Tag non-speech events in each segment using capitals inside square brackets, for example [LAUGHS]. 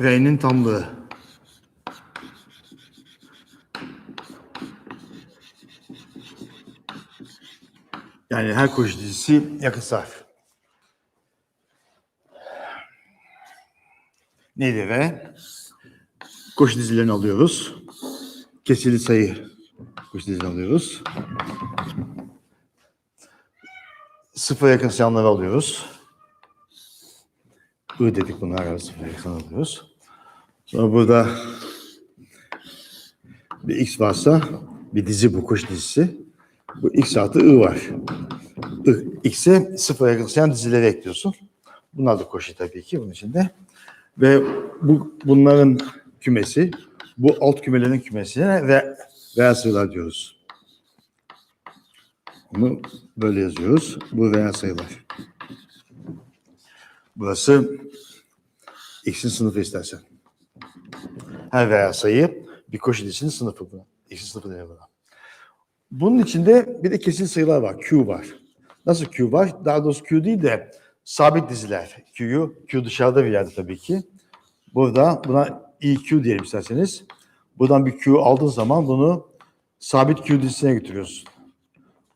R'nin tamlığı. Yani her koşu dizisi yakıt sarf. Neydi ve? Koşu dizilerini alıyoruz. Kesili sayı koşu dizilerini alıyoruz. Sıfıra yakın alıyoruz. I dedik bunlar arası sıfıra yakın alıyoruz. Sonra burada bir x varsa bir dizi bu koşu dizisi. Bu x artı i var. X'e sıfıra yakın sayan dizileri ekliyorsun. Bunlar da koşu tabii ki bunun içinde. Ve bu bunların kümesi, bu alt kümelerin kümesine ve veya sayılar diyoruz. Onu böyle yazıyoruz. Bu veya sayılar. Burası x'in sınıfı istersen. Her veya sayı bir koşu dizisinin sınıfı bu. X'in sınıfı deniyor buna. Bunun içinde bir de kesin sayılar var. Q var. Nasıl Q var? Daha doğrusu Q değil de sabit diziler. Q'yu, Q dışarıda bir yerde tabii ki. Burada buna EQ diyelim isterseniz. Buradan bir Q aldığın zaman bunu sabit Q dizisine götürüyorsun.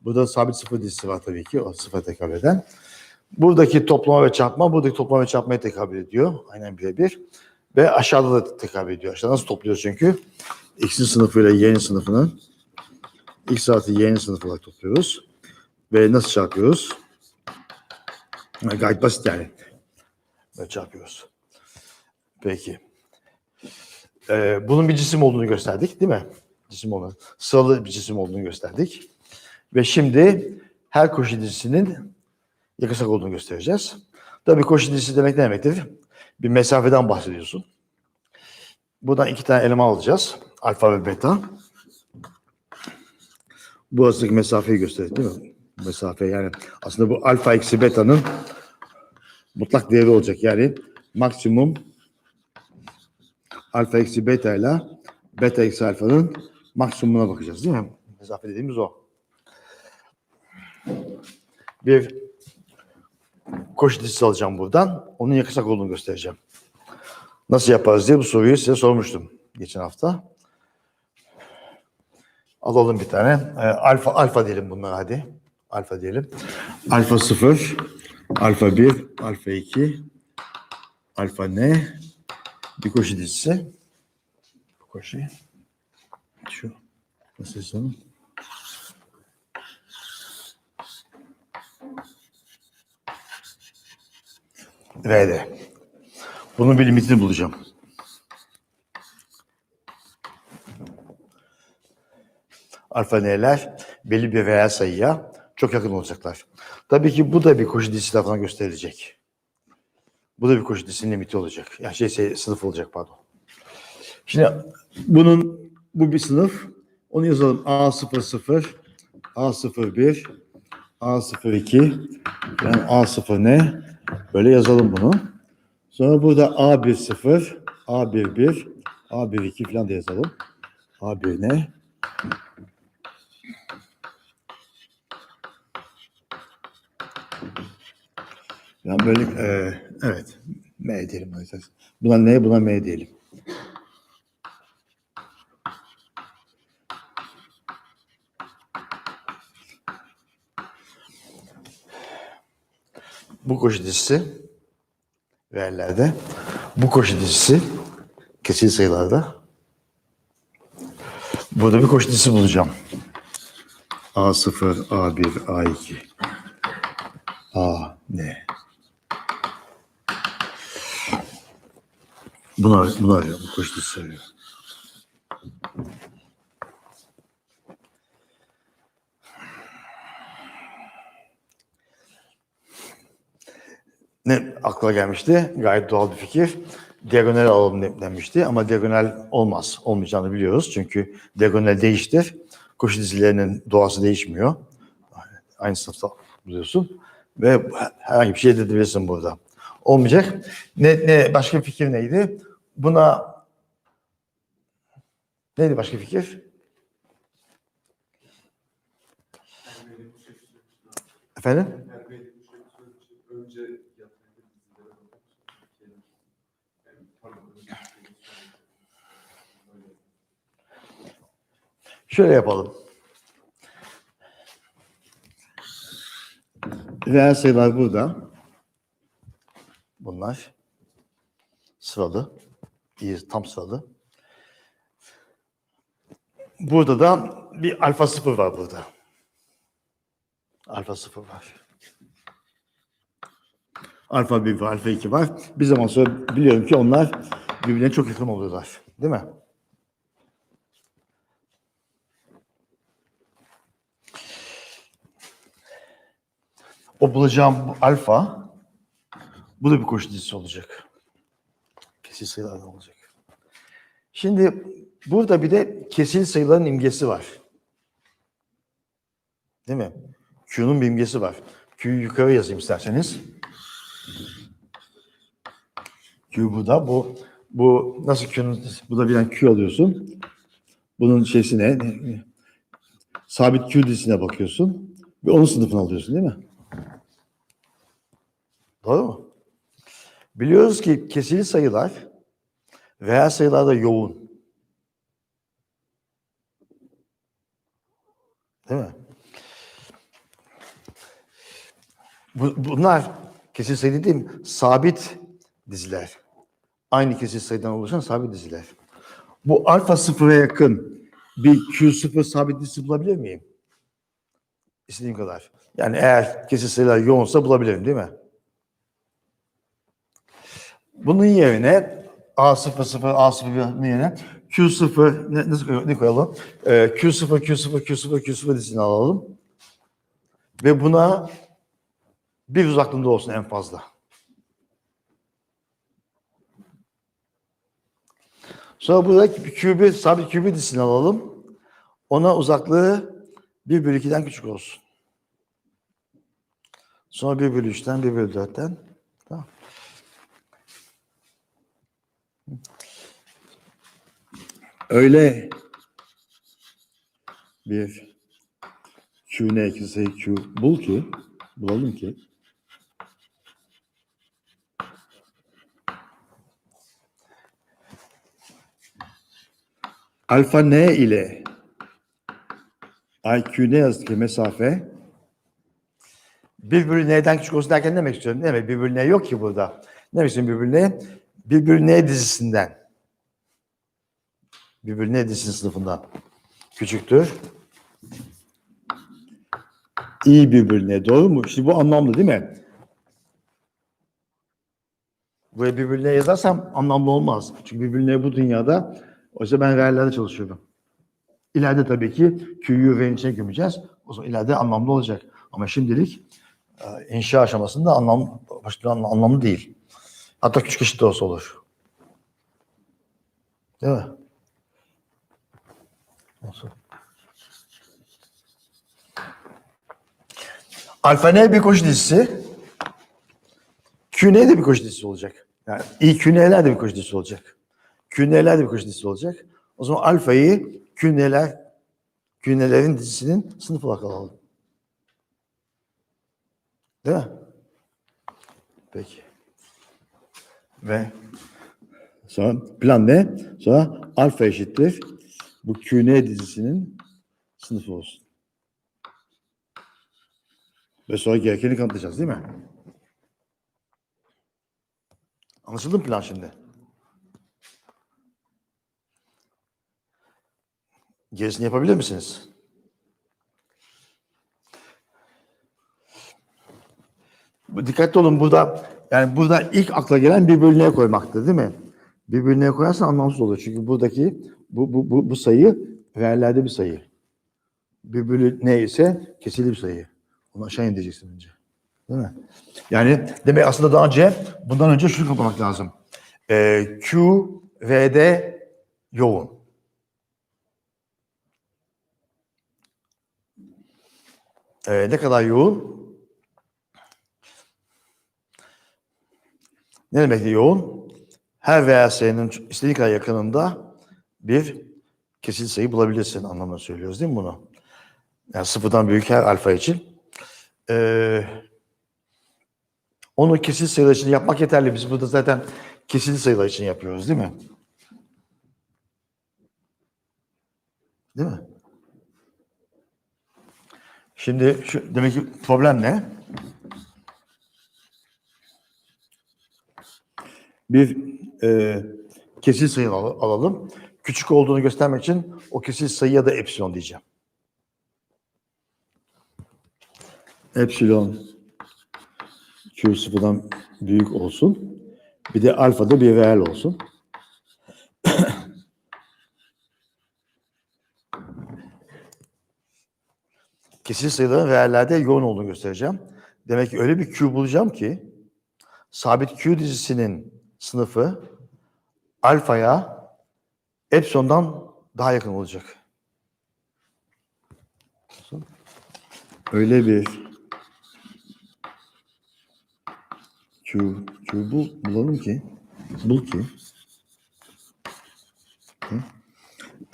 Burada sabit sıfır dizisi var tabii ki. O sıfır tekabül eden. Buradaki toplama ve çarpma, buradaki toplama ve çarpmaya tekabül ediyor. Aynen birebir. Ve aşağıda da tekabül ediyor. Aşağıda nasıl topluyoruz çünkü? X'in sınıfıyla Y'nin sınıfının X artı Y'nin sınıfı olarak topluyoruz. Ve nasıl çarpıyoruz? Gayet basit yani. Böyle çarpıyoruz. Peki. Ee, bunun bir cisim olduğunu gösterdik değil mi? Cisim olduğunu. Sıralı bir cisim olduğunu gösterdik. Ve şimdi her koşu dizisinin yakısak olduğunu göstereceğiz. Tabii koşu dizisi demek ne demektir? Bir mesafeden bahsediyorsun. Buradan iki tane eleman alacağız. Alfa ve beta. Bu arasındaki mesafeyi gösterir değil mi? Mesafe yani aslında bu alfa eksi beta'nın mutlak değeri olacak. Yani maksimum alfa eksi beta ile beta eksi alfanın maksimumuna bakacağız değil mi? Mesafe dediğimiz o. Bir koşu dizisi alacağım buradan. Onun yakısak olduğunu göstereceğim. Nasıl yaparız diye bu soruyu size sormuştum geçen hafta. Alalım bir tane. Ee, alfa alfa diyelim bunlara hadi. Alfa diyelim. Alfa 0, alfa 1, alfa 2, alfa n. Bir koşu dizisi. Bu koşu. Şu. Nasıl yazalım? R'de. Bunun bir limitini bulacağım. Alfa n'ler belli bir reel sayıya çok yakın olacaklar. Tabii ki bu da bir koşu dizisi tarafından gösterilecek. Bu da bir koşu dizisinin limiti olacak. Yani şey, şey sınıf olacak pardon. Şimdi bunun bu bir sınıf. Onu yazalım. A00, A01, A02, yani A0 ne? Böyle yazalım bunu. Sonra burada A10, A11, A12 falan da yazalım. A1 ne? Yani böyle e, evet M diyelim. Buna ne? Buna M diyelim. Bu koşu dizisi verilerde bu koşu dizisi kesin sayılarda burada bir koşu dizisi bulacağım. A0, A1, A2, A ne? Bunu, bunu arıyorum. Bu koşu dizisi arıyorum. ne akla gelmişti? Gayet doğal bir fikir. Diagonal alalım de- denmişti ama diagonal olmaz. Olmayacağını biliyoruz. Çünkü diagonal değiştir. Koşu dizilerinin doğası değişmiyor. Aynı sınıfta buluyorsun. Ve herhangi bir şey edebilirsin burada. Olmayacak. Ne, ne başka bir fikir neydi? Buna neydi başka fikir? Efendim? Şöyle yapalım. Reel sayılar burada. Bunlar sıralı. İyi, tam sıralı. Burada da bir alfa sıfır var burada. Alfa sıfır var. Alfa 1 var, alfa 2 var. Bir zaman sonra biliyorum ki onlar birbirine çok yakın oluyorlar. Değil mi? O bulacağım bu alfa bu da bir koşu dizisi olacak. Kesil sayılardan olacak. Şimdi burada bir de kesil sayıların imgesi var. Değil mi? Q'nun bir imgesi var. Q'yu yukarı yazayım isterseniz. Q bu da bu bu nasıl Q'nun bu da bir Q alıyorsun. Bunun şeysine sabit Q dizisine bakıyorsun ve onun sınıfını alıyorsun değil mi? Doğru mu? Biliyoruz ki kesili sayılar reel sayılarda yoğun. Değil mi? Bu, bunlar kesil sayı dediğim sabit diziler. Aynı kesil sayıdan oluşan sabit diziler. Bu alfa sıfıra yakın bir Q0 sabit dizisi bulabilir miyim? İstediğim kadar. Yani eğer kesil sayılar yoğunsa bulabilirim değil mi? Bunun yerine A00, A01'in yerine Q0 ne, koy- ne koyalım? Ee, Q0, Q0, Q0, Q0 dizisini alalım. Ve buna bir uzaklığında olsun en fazla. Sonra burada Q1, sabit Q1 dizisini alalım. Ona uzaklığı 1 bölü 2'den küçük olsun. Sonra 1 bölü 3'ten, 1 bölü 4'ten. Öyle bir Q ne eksi sayı Q bul ki, bulalım ki alfa n ile IQ ne yazık ki mesafe bir bölü n'den küçük olsun derken ne demek istiyorum? Ne demek? Bir bölü n yok ki burada. Ne demek istiyorum bir bölü n? Bir bölü n dizisinden. Bir bölü n dizisinin sınıfından küçüktür. İyi bir bölü n. Doğru mu? Şimdi bu anlamlı değil mi? Buraya bir bölü n yazarsam anlamlı olmaz. Çünkü bir bölü n bu dünyada oysa ben reallerde çalışıyorum. İleride tabii ki Q'yu V'nin içine gömeceğiz. O zaman ileride anlamlı olacak. Ama şimdilik e, inşa aşamasında anlam, başta anlam- anlamlı değil. Hatta küçük eşit de olsa olur. Değil mi? Alfa bir koşu dizisi? Q de bir koşu dizisi olacak. Yani i Q de bir koşu dizisi olacak. Q de bir koşu dizisi olacak. O zaman alfayı Q Q dizisinin sınıf olarak alalım. Değil mi? Peki. Ve sonra plan ne? Sonra alfa eşittir. Bu QN dizisinin sınıfı olsun. Ve sonra gerekeni kanıtlayacağız değil mi? Anlaşıldı mı plan şimdi? Gerisini yapabilir misiniz? Dikkatli olun burada yani burada ilk akla gelen bir bölüneye koymaktı değil mi? Bir bölüneye koyarsan anlamsız olur. Çünkü buradaki bu, bu, bu, bu sayı reellerde bir sayı. Bir bölü ne ise kesili bir sayı. Onu aşağı indireceksin önce. Değil mi? Yani demek aslında daha önce bundan önce şunu kapamak lazım. Ee, Q, V'de yoğun. Ee, ne kadar yoğun? Ne demek yoğun? Her sayının istediği kadar yakınında bir kesil sayı bulabilirsin anlamına söylüyoruz değil mi bunu? Yani sıfırdan büyük her alfa için. Ee, onu kesil sayılar için yapmak yeterli. Biz burada zaten kesil sayılar için yapıyoruz değil mi? Değil mi? Şimdi şu, demek ki problem ne? Bir e, kesil sayı al- alalım. Küçük olduğunu göstermek için o kesil sayıya da epsilon diyeceğim. Epsilon Q sıfırdan büyük olsun. Bir de alfa da bir reel olsun. [CLEARS THROAT] kesil sayıların reellerde yoğun olduğunu göstereceğim. Demek ki öyle bir Q bulacağım ki sabit Q dizisinin sınıfı alfaya epsilondan daha yakın olacak. Öyle bir Q, Q bul, bulalım ki bul ki?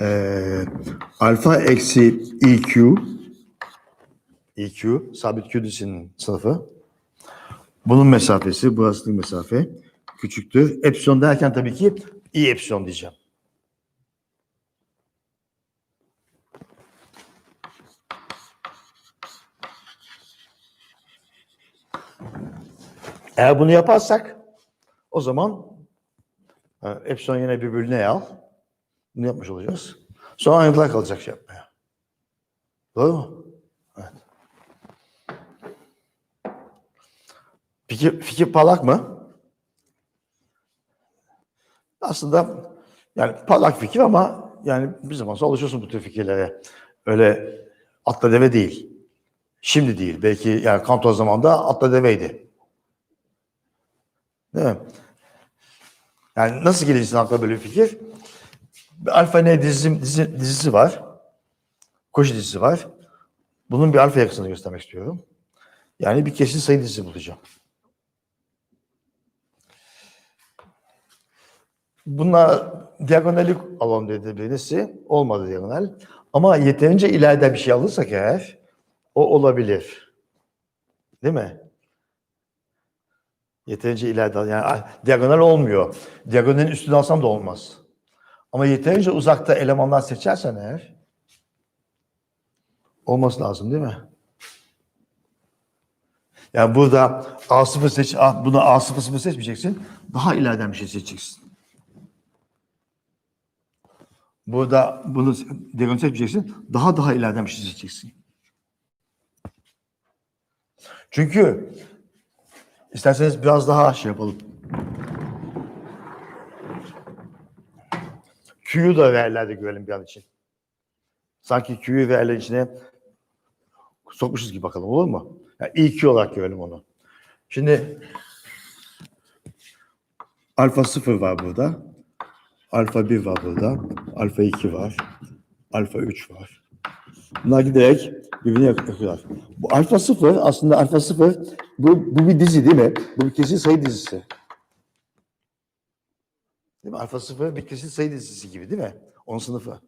Ee, alfa eksi EQ EQ sabit Q dizisinin sınıfı. Bunun mesafesi, burasının mesafe küçüktür. Epsilon derken tabii ki i epsilon diyeceğim. Eğer bunu yaparsak o zaman epsilon yine bir bölüne al. Bunu yapmış olacağız. Sonra ayrıntılar kalacak şey yapmaya. Doğru mu? Evet. Fikir, fikir parlak mı? Aslında yani parlak fikir ama yani bir zaman sonra alışıyorsun bu tür fikirlere. Öyle atla deve değil. Şimdi değil. Belki yani Kantor zamanında atla deveydi. Değil mi? Yani nasıl gelirsin akla böyle bir fikir? Alfa ne dizisi, dizi, dizisi var. Koşu dizisi var. Bunun bir alfa yakısını göstermek istiyorum. Yani bir kesin sayı dizisi bulacağım. Bunlar diagonalik alan dedi birisi. Olmadı diagonal. Ama yeterince ileride bir şey alırsak eğer o olabilir. Değil mi? Yeterince ileride yani diagonal olmuyor. Diagonalin üstüne alsam da olmaz. Ama yeterince uzakta elemanlar seçersen eğer olması lazım değil mi? Yani burada A0 seç, buna A0 sıfır seçmeyeceksin. Daha ileriden bir şey seçeceksin. Burada bunu diagonal seçmeyeceksin. Daha daha ileriden bir şey seçeceksin. Çünkü isterseniz biraz daha şey yapalım. Q'yu da değerlerde görelim bir an için. Sanki Q'yu değerler içine sokmuşuz gibi bakalım olur mu? Yani EQ olarak görelim onu. Şimdi alfa 0 var burada. Alfa 1 var burada. Alfa 2 var. Alfa 3 var. Bunlar giderek birbirine yak- yakıyorlar. Bu alfa 0 aslında alfa 0 bu, bu bir dizi değil mi? Bu bir kesin sayı dizisi. Değil mi? Alfa 0 bir kesin sayı dizisi gibi değil mi? Onun sınıfı.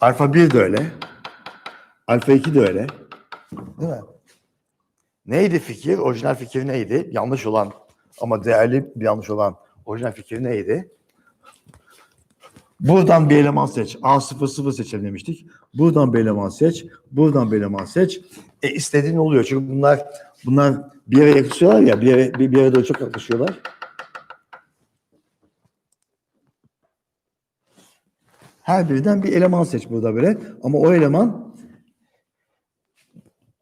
Alfa 1 de öyle. Alfa 2 de öyle. Değil mi? Neydi fikir? Orijinal fikir neydi? Yanlış olan ama değerli bir yanlış olan orijinal fikir neydi? Buradan bir eleman seç. A00 seçelim demiştik. Buradan bir eleman seç. Buradan bir eleman seç. E istediğin oluyor. Çünkü bunlar bunlar bir yere yakışıyorlar ya. Bir yere, bir, bir yere doğru çok yaklaşıyorlar. Her birinden bir eleman seç burada böyle. Ama o eleman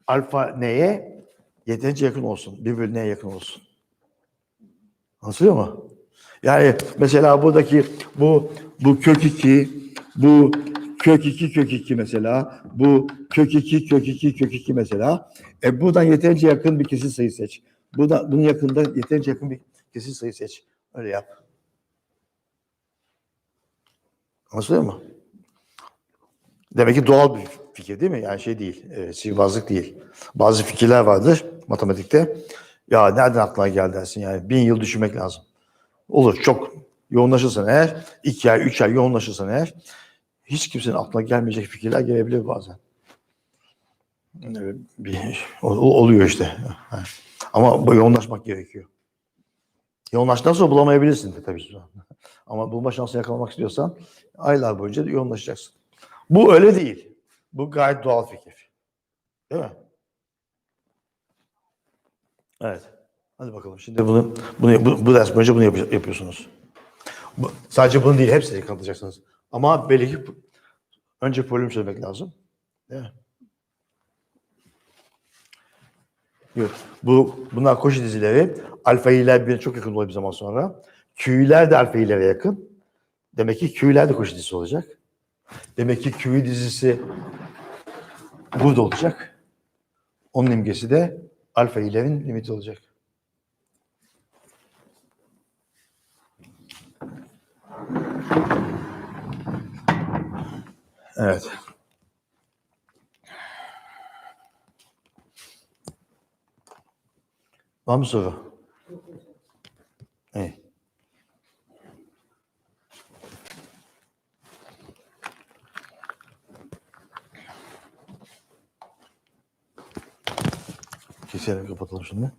alfa neye yeterince yakın olsun. Birbirine yakın olsun. Anlıyor mu? Yani mesela buradaki bu bu kök 2, bu kök 2 kök 2 mesela, bu kök 2 kök 2 kök 2 mesela. E buradan yeterince yakın bir kesin sayı seç. Burada bunun yakında yeterince yakın bir kesin sayı seç. Öyle yap. Anlaşılıyor mu? Demek ki doğal bir fikir değil mi? Yani şey değil, e, sihirbazlık değil. Bazı fikirler vardır matematikte. Ya nereden aklına geldi dersin yani bin yıl düşünmek lazım. Olur çok yoğunlaşırsan eğer, iki ay, üç ay yoğunlaşırsan eğer hiç kimsenin aklına gelmeyecek fikirler gelebilir bazen. Evet, Bir, oluyor işte. Ama yoğunlaşmak gerekiyor. Yoğunlaştıktan sonra bulamayabilirsin de tabii. [LAUGHS] Ama bulma şansı yakalamak istiyorsan aylar boyunca yoğunlaşacaksın. Bu öyle değil. Bu gayet doğal fikir. Değil mi? Evet. Hadi bakalım. Şimdi bunu, bunu bu, bu ders boyunca bunu yap- yapıyorsunuz. Bu, sadece bunu değil, hepsini kanıtlayacaksınız. Ama belli ki önce problem çözmek lazım. Değil mi? Yok. Bu, bunlar koşu dizileri. Alfa iyiler birbirine çok yakın oluyor bir zaman sonra. Q'ler de alfa iyilere yakın. Demek ki Q'ler de koşu dizisi olacak. Demek ki Q dizisi burada olacak. Onun imgesi de alfa iyilerin limiti olacak. Evet. Var mı soru? İyi. Keselim kapatalım şimdi.